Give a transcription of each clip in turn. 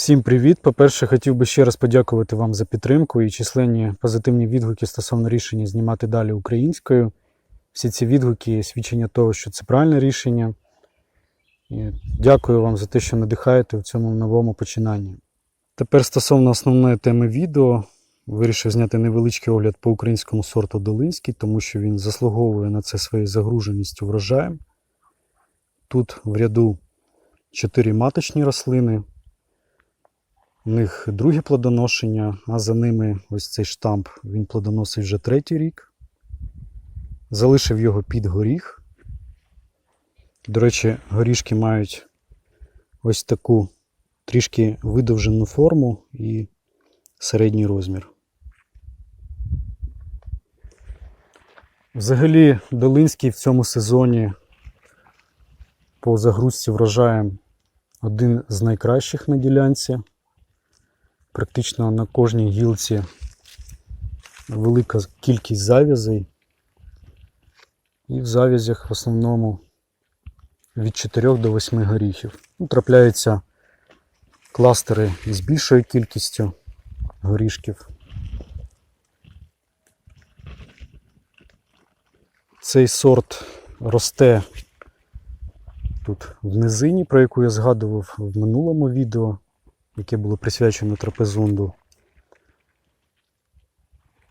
Всім привіт! По-перше, хотів би ще раз подякувати вам за підтримку і численні позитивні відгуки стосовно рішення знімати далі українською. Всі ці відгуки є свідчення того, що це правильне рішення. І дякую вам за те, що надихаєте в цьому новому починанні. Тепер стосовно основної теми відео, вирішив зняти невеличкий огляд по українському сорту Долинський, тому що він заслуговує на це своєю загруженістю врожаєм. Тут в ряду 4 маточні рослини. У них друге плодоношення, а за ними ось цей штамп він плодоносить вже третій рік. Залишив його під горіх. До речі, горішки мають ось таку трішки видовжену форму і середній розмір. Взагалі, Долинський в цьому сезоні по загрузці врожаєм один з найкращих на ділянці. Практично на кожній гілці велика кількість зав'язей. І в зав'язях в основному від 4 до 8 горіхів. Ну, трапляються кластери з більшою кількістю горішків. Цей сорт росте тут в низині, про яку я згадував в минулому відео яке було присвячено трапезунду.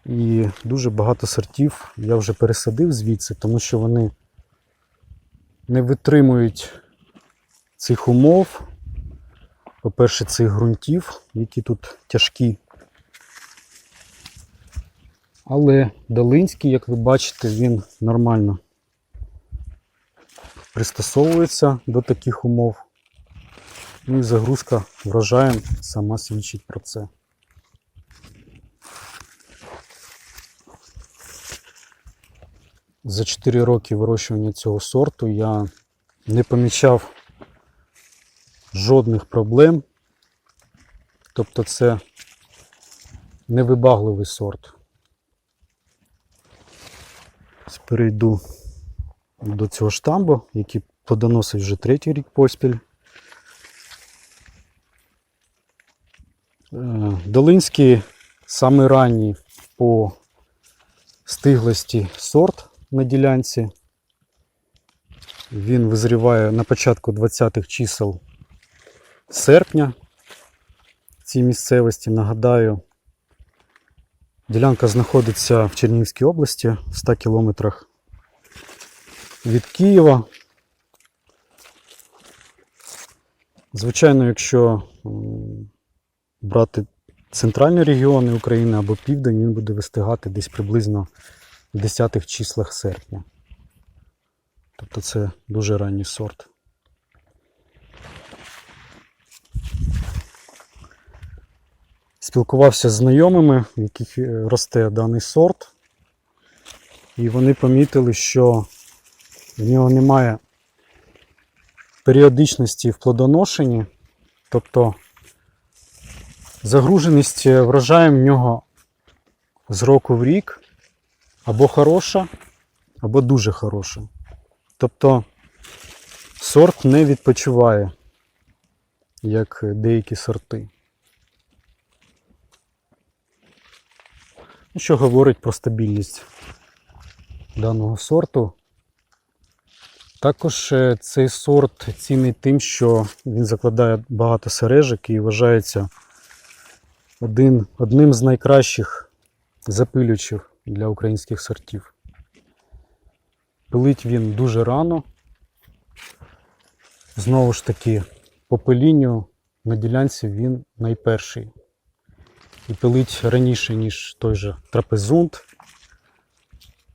І дуже багато сортів я вже пересадив звідси, тому що вони не витримують цих умов. По-перше, цих ґрунтів, які тут тяжкі. Але Долинський, як ви бачите, він нормально пристосовується до таких умов. Ну і загрузка врожаєм сама свідчить про це. За 4 роки вирощування цього сорту я не помічав жодних проблем. Тобто це невибагливий сорт. Перейду до цього штамбу, який плодоносить вже третій рік поспіль. Долинський самий ранній по стиглості сорт на ділянці. Він визріває на початку 20-х чисел серпня в цій місцевості. Нагадаю, ділянка знаходиться в Чернігівській області в 100 кілометрах від Києва. Звичайно, якщо брати центральні регіони України або південь, він буде вистигати десь приблизно в 10-х числах серпня. Тобто це дуже ранній сорт. Спілкувався з знайомими, в яких е, росте даний сорт, і вони помітили, що в нього немає періодичності в плодоношенні, тобто Загруженість е, врожаєм в нього з року в рік або хороша, або дуже хороша. Тобто сорт не відпочиває, як деякі сорти. Ну, Що говорить про стабільність даного сорту. Також е, цей сорт цінний тим, що він закладає багато сережок і вважається один, одним з найкращих запилючих для українських сортів. Пилить він дуже рано. Знову ж таки, по пилінню на ділянці він найперший. І пилить раніше, ніж той же трапезунд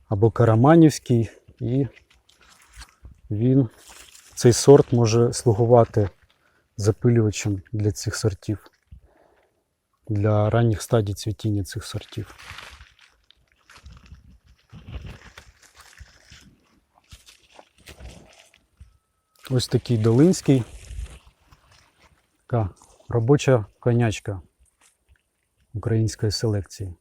або караманівський, і він, цей сорт може слугувати запилювачем для цих сортів для ранніх стадій цвітіння цих сортів. Ось такий долинський. Така робоча конячка української селекції.